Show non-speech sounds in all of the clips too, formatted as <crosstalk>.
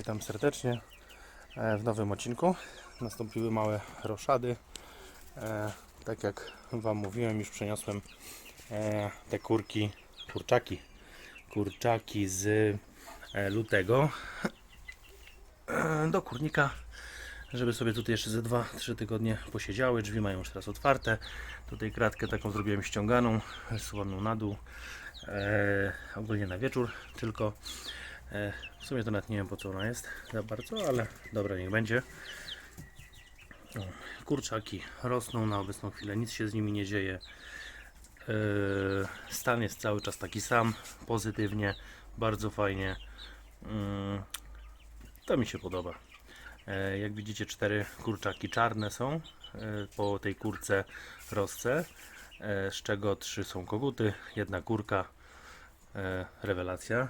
Witam serdecznie e, w nowym odcinku. Nastąpiły małe roszady. E, Tak jak Wam mówiłem, już przeniosłem e, te kurki, kurczaki, kurczaki z lutego do kurnika, żeby sobie tutaj jeszcze ze 2-3 tygodnie posiedziały. Drzwi mają już teraz otwarte. Tutaj kratkę taką zrobiłem ściąganą, słoną na dół. Ogólnie na wieczór tylko. E, w sumie to nawet nie wiem po co ona jest za bardzo, ale dobra, niech będzie. Kurczaki rosną na obecną chwilę, nic się z nimi nie dzieje. E, stan jest cały czas taki sam, pozytywnie, bardzo fajnie. Mm, to mi się podoba. E, jak widzicie, cztery kurczaki czarne są po tej kurce rosce, e, z czego trzy są koguty, jedna kurka. Rewelacja.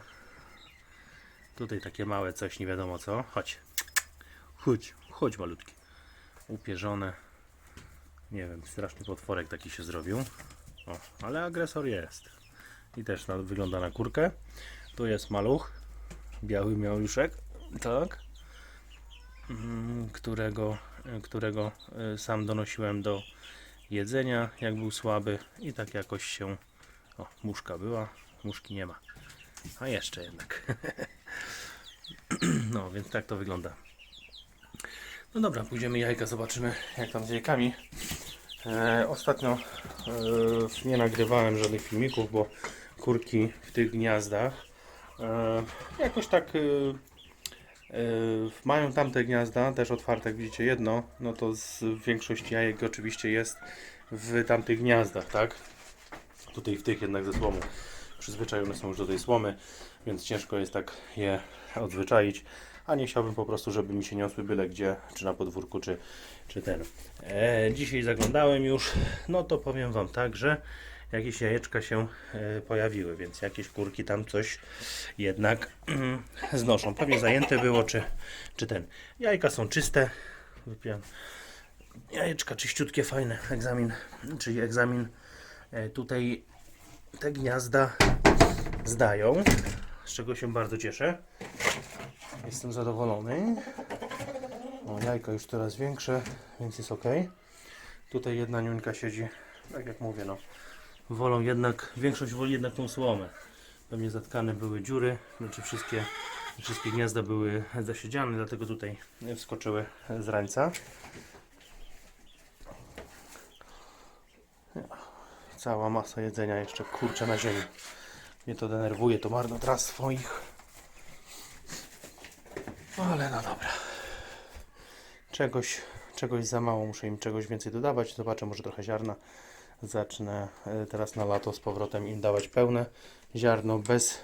Tutaj takie małe coś, nie wiadomo co. Chodź. Chodź, chodź malutki. Upierzone. Nie wiem, straszny potworek taki się zrobił. O, ale agresor jest. I też na, wygląda na kurkę. Tu jest maluch. Biały mialuszek. Tak. Mm, Którego, którego y, sam donosiłem do jedzenia, jak był słaby. I tak jakoś się... O, muszka była. Muszki nie ma. A jeszcze jednak. <laughs> No, więc tak to wygląda. No dobra, pójdziemy jajka, zobaczymy jak tam z jajkami. E, ostatnio e, nie nagrywałem żadnych filmików, bo kurki w tych gniazdach e, jakoś tak e, e, mają tamte gniazda też otwarte, jak widzicie jedno, no to z większość jajek oczywiście jest w tamtych gniazdach, tak? Tutaj w tych jednak ze słomu. Przyzwyczajone są już do tej słomy, więc ciężko jest tak je odzwyczaić. A nie chciałbym po prostu, żeby mi się niosły byle gdzie, czy na podwórku, czy, czy ten. E, dzisiaj zaglądałem już, no to powiem Wam tak, że jakieś jajeczka się e, pojawiły, więc jakieś kurki tam coś jednak <clears throat> znoszą. Pewnie zajęte było, czy, czy ten. Jajka są czyste. Jajeczka czyściutkie, fajne. Egzamin, czyli egzamin e, tutaj te gniazda zdają, z czego się bardzo cieszę. Jestem zadowolony. O, jajka już coraz większe, więc jest ok. Tutaj jedna niuńka siedzi, tak jak mówię, no. Wolą jednak, większość woli jednak tą słomę. Pewnie zatkane były dziury, znaczy wszystkie, wszystkie gniazda były zasiedziane, dlatego tutaj wskoczyły z rańca. Cała masa jedzenia jeszcze kurczę na ziemi. Mnie to denerwuje, to marnotrawstwo ich. Ale no dobra. Czegoś, czegoś za mało, muszę im czegoś więcej dodawać. Zobaczę, może trochę ziarna. Zacznę e, teraz na lato z powrotem im dawać pełne ziarno, bez,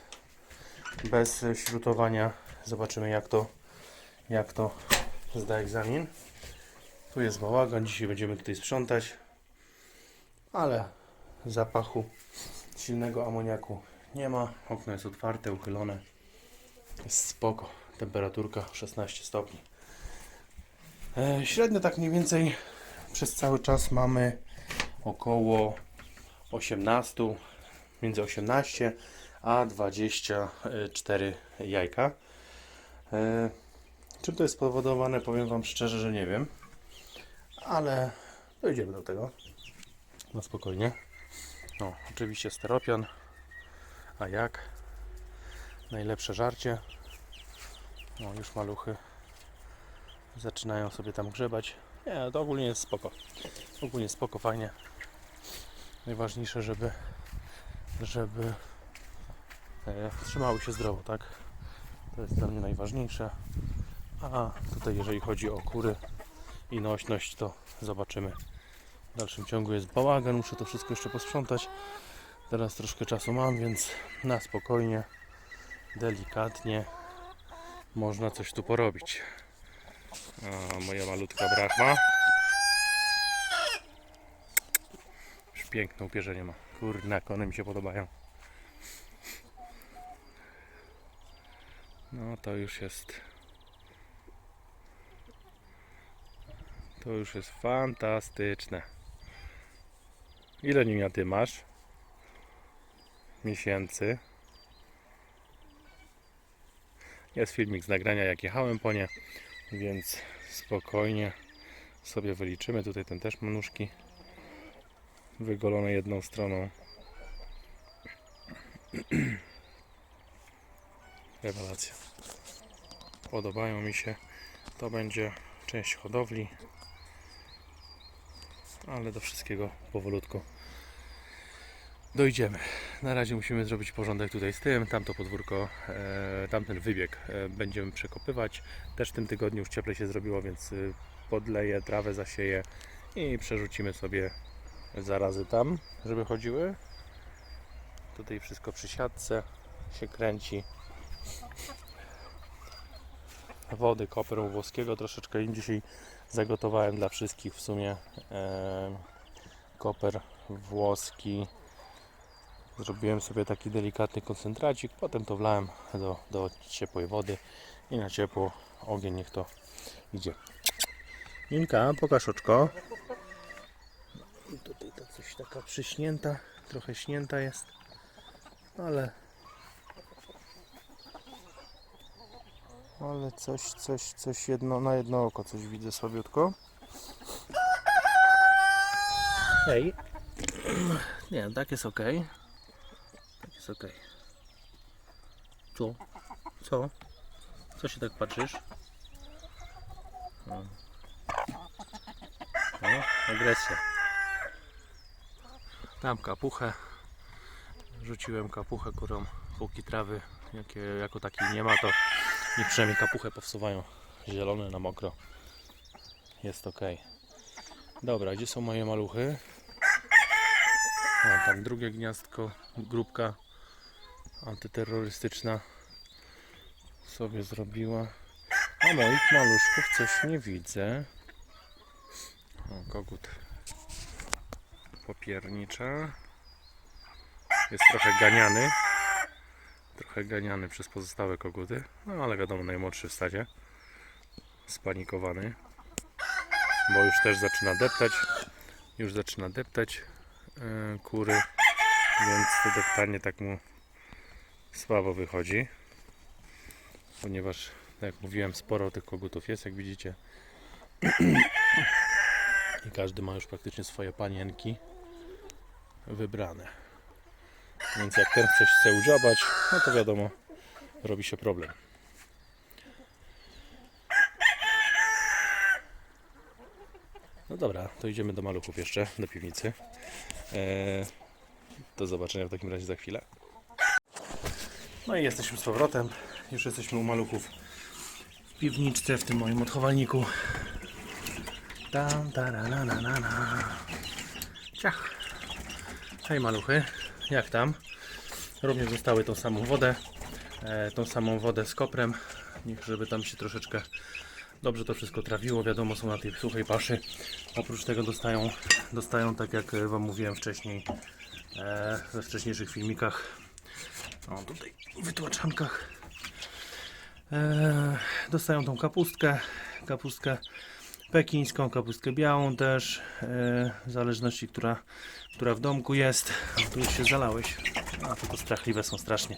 bez śrutowania. Zobaczymy jak to, jak to zda egzamin. Tu jest bałagan, dzisiaj będziemy tutaj sprzątać. Ale zapachu silnego amoniaku nie ma. Okno jest otwarte, uchylone. Jest spoko. Temperaturka 16 stopni. E, średnio tak mniej więcej przez cały czas mamy około 18, między 18 a 24 jajka. E, czym to jest spowodowane? Powiem Wam szczerze, że nie wiem. Ale dojdziemy do tego. Na spokojnie. No, oczywiście steropian. A jak? Najlepsze żarcie. No, już maluchy zaczynają sobie tam grzebać. Nie, to ogólnie jest spoko. Ogólnie spoko, fajnie. Najważniejsze, żeby żeby e, trzymały się zdrowo, tak? To jest dla mnie najważniejsze. A tutaj jeżeli chodzi o kury i nośność, to zobaczymy. W dalszym ciągu jest bałagan, muszę to wszystko jeszcze posprzątać. Teraz troszkę czasu mam, więc na spokojnie, delikatnie można coś tu porobić. A, moja malutka brachma. Już piękne upierzenie ma. Kurnak, one mi się podobają. No to już jest. To już jest fantastyczne. Ile ninia ty masz? Miesięcy. Jest filmik z nagrania, jak jechałem po nie, więc spokojnie sobie wyliczymy. Tutaj ten też ma nóżki wygolone jedną stroną. <clears throat> Rewelacja. Podobają mi się. To będzie część hodowli, ale do wszystkiego powolutku dojdziemy. Na razie musimy zrobić porządek tutaj z tym, tamto podwórko, e, tamten wybieg e, będziemy przekopywać. Też w tym tygodniu już cieplej się zrobiło, więc y, podleję, trawę zasieję i przerzucimy sobie zarazy tam, żeby chodziły. Tutaj wszystko przy siatce się kręci. Wody koperu włoskiego troszeczkę im dzisiaj zagotowałem dla wszystkich w sumie. E, koper włoski. Zrobiłem sobie taki delikatny koncentracik, potem to wlałem do, do ciepłej wody i na ciepło ogień niech to idzie. Ninka, pokaż oczko. I Tutaj to coś taka przyśnięta, trochę śnięta jest, ale ale coś, coś, coś jedno, na jedno oko coś widzę słabiutko. Hej. Nie, tak jest ok. Jest ok. Co? Co? Co się tak patrzysz? O. O, agresja. Tam kapuchę. Rzuciłem kapuchę kurą, póki trawy jakie, jako takiej nie ma, to niech przynajmniej kapuchę powsuwają zielone na mokro. Jest ok. Dobra, gdzie są moje maluchy? O, tam drugie gniazdko, grupka antyterrorystyczna sobie zrobiła. A moich maluszków coś nie widzę. O, kogut popiernicza. Jest trochę ganiany. Trochę ganiany przez pozostałe koguty. No ale wiadomo, najmłodszy w stadzie. Spanikowany. Bo już też zaczyna deptać. Już zaczyna deptać e, kury. Więc to deptanie tak mu słabo wychodzi. Ponieważ, tak jak mówiłem, sporo tych kogutów jest, jak widzicie. I każdy ma już praktycznie swoje panienki wybrane. Więc jak ten coś chce udziałać, no to wiadomo, robi się problem. No dobra, to idziemy do maluchów jeszcze, do piwnicy. Eee, do zobaczenia w takim razie za chwilę. No i jesteśmy z powrotem. Już jesteśmy u maluchów w piwniczce, w tym moim odchowalniku. Tam, tarana, na, na, na. Ciach. Hej maluchy, jak tam? Również dostały tą samą wodę, e, tą samą wodę z koprem, niech żeby tam się troszeczkę dobrze to wszystko trawiło. Wiadomo, są na tej suchej paszy. Oprócz tego dostają, dostają tak jak Wam mówiłem wcześniej, e, we wcześniejszych filmikach, o tutaj w wytłaczankach, e, dostają tą kapustkę, kapustkę pekińską, kapustkę białą też, e, w zależności która, która w domku jest. A tu już się zalałeś. A to, to strachliwe są strasznie.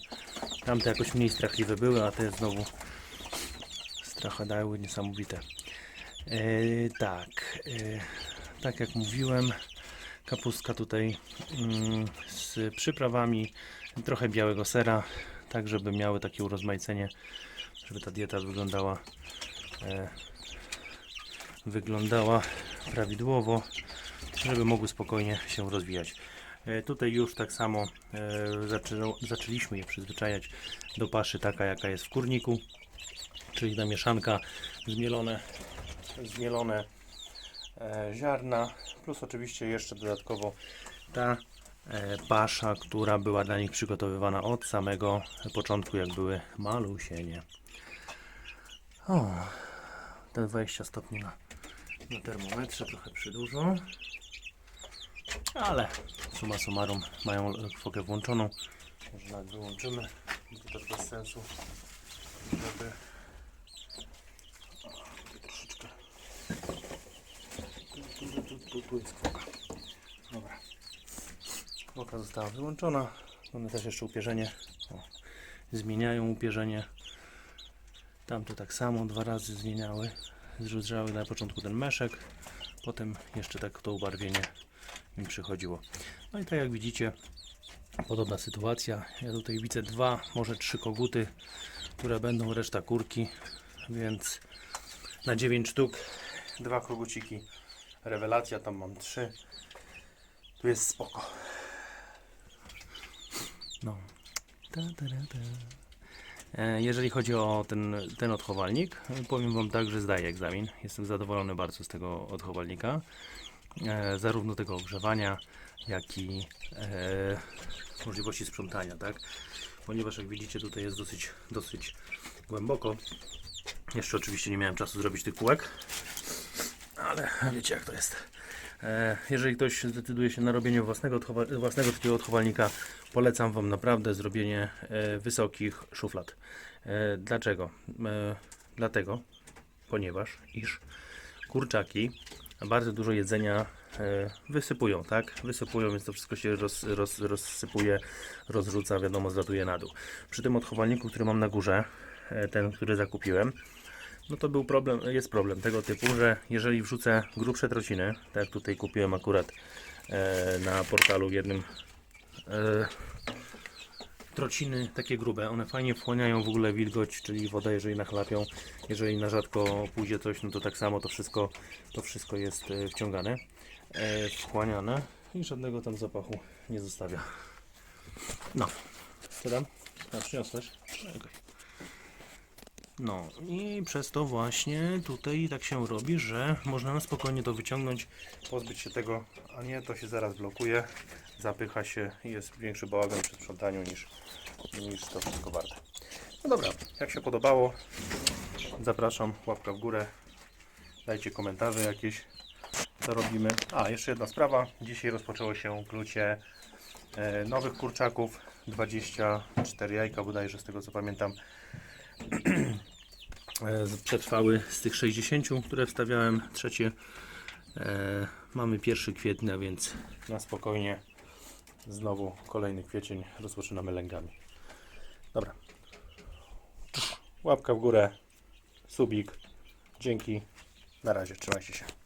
Tamte jakoś mniej strachliwe były, a te znowu stracha dały niesamowite. E, tak, tak jak mówiłem, kapustka tutaj mm, z przyprawami, trochę białego sera, tak żeby miały takie urozmaicenie, żeby ta dieta wyglądała e, wyglądała prawidłowo, żeby mogły spokojnie się rozwijać. E, Tutaj już tak samo e, zaczęło, zaczęliśmy je przyzwyczajać do paszy taka jaka jest w kurniku, czyli ta mieszanka zmielone, zmielone e, ziarna, plus oczywiście jeszcze dodatkowo ta pasza, która była dla nich przygotowywana od samego początku, jak były malusienie. O, te 20 stopni na, na termometrze, trochę przydłużą. Ale summa summarum mają fokę włączoną. Może nawet wyłączymy, bo to bez sensu, żeby troszeczkę tu, tu, jest. Kwoka została wyłączona. One też jeszcze upierzenie. O, zmieniają upierzenie. Tamte tak samo dwa razy zmieniały. Zrzucały na początku ten meszek, potem jeszcze tak to ubarwienie im przychodziło. No i tak jak widzicie, podobna sytuacja. Ja tutaj widzę dwa, może trzy koguty, które będą, reszta kurki, więc na 9 sztuk dwa koguciki. Rewelacja, tam mam trzy. Tu jest spoko. No. Ta, ta, ta, ta. E, Jeżeli chodzi o ten, ten odchowalnik, powiem Wam tak, że zdaję egzamin. Jestem zadowolony bardzo z tego odchowalnika. E, zarówno tego ogrzewania, jak i e, możliwości sprzątania, tak? Ponieważ jak widzicie tutaj jest dosyć, dosyć głęboko. Jeszcze oczywiście nie miałem czasu zrobić tych kółek, ale wiecie jak to jest. E, Jeżeli ktoś zdecyduje się na robienie własnego, własnego takiego odchowalnika, polecam Wam naprawdę zrobienie e, wysokich szuflad. E, Dlaczego? Dlatego, ponieważ iż kurczaki bardzo dużo jedzenia wysypują, tak? Wysypują, więc to wszystko się roz, roz, rozsypuje, rozrzuca, wiadomo, zlatuje na dół. Przy tym odchowalniku, który mam na górze, ten, który zakupiłem, no to był problem, jest problem tego typu, że jeżeli wrzucę grubsze trociny, tak jak tutaj kupiłem akurat e, na portalu jednym e, trociny takie grube, one fajnie wchłaniają w ogóle wilgoć, czyli wodę, jeżeli nachlapią, jeżeli na rzadko pójdzie coś, no to tak samo to wszystko, to wszystko jest e, wciągane, e, wchłaniane i żadnego tam zapachu nie zostawia. No, co tam? A, przyniosłeś? Okej. No i przez to właśnie tutaj tak się robi, że można na spokojnie to wyciągnąć, pozbyć się tego, a nie to się zaraz blokuje, zapycha się i jest większy bałagan przy sprzątaniu niż, niż to wszystko warte. No dobra, jak się podobało, zapraszam, łapka w górę, dajcie komentarze jakieś, co robimy. A, jeszcze jedna sprawa, dzisiaj rozpoczęło się plucie e, nowych kurczaków, 24 jajka bodajże z tego co pamiętam przetrwały z tych 60, które wstawiałem. Trzecie e, mamy 1 kwietnia, więc na spokojnie znowu kolejny kwiecień rozpoczynamy lęgami. Dobra. Łapka w górę, subik. Dzięki. Na razie, trzymajcie się.